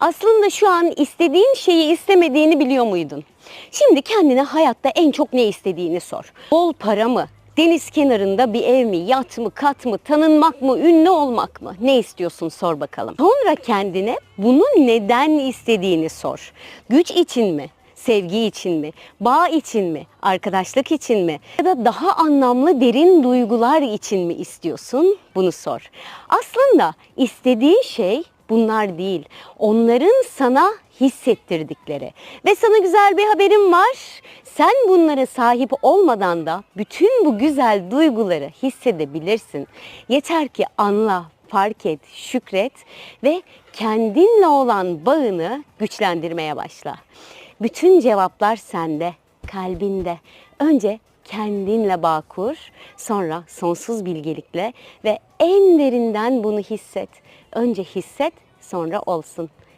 Aslında şu an istediğin şeyi istemediğini biliyor muydun? Şimdi kendine hayatta en çok ne istediğini sor. Bol para mı? Deniz kenarında bir ev mi, yat mı, kat mı, tanınmak mı, ünlü olmak mı? Ne istiyorsun sor bakalım. Sonra kendine bunu neden istediğini sor. Güç için mi? Sevgi için mi? Bağ için mi? Arkadaşlık için mi? Ya da daha anlamlı derin duygular için mi istiyorsun? Bunu sor. Aslında istediğin şey bunlar değil. Onların sana hissettirdikleri. Ve sana güzel bir haberim var. Sen bunlara sahip olmadan da bütün bu güzel duyguları hissedebilirsin. Yeter ki anla, fark et, şükret ve kendinle olan bağını güçlendirmeye başla. Bütün cevaplar sende, kalbinde. Önce kendinle bağ kur, sonra sonsuz bilgelikle ve en derinden bunu hisset. Önce hisset, sonra olsun.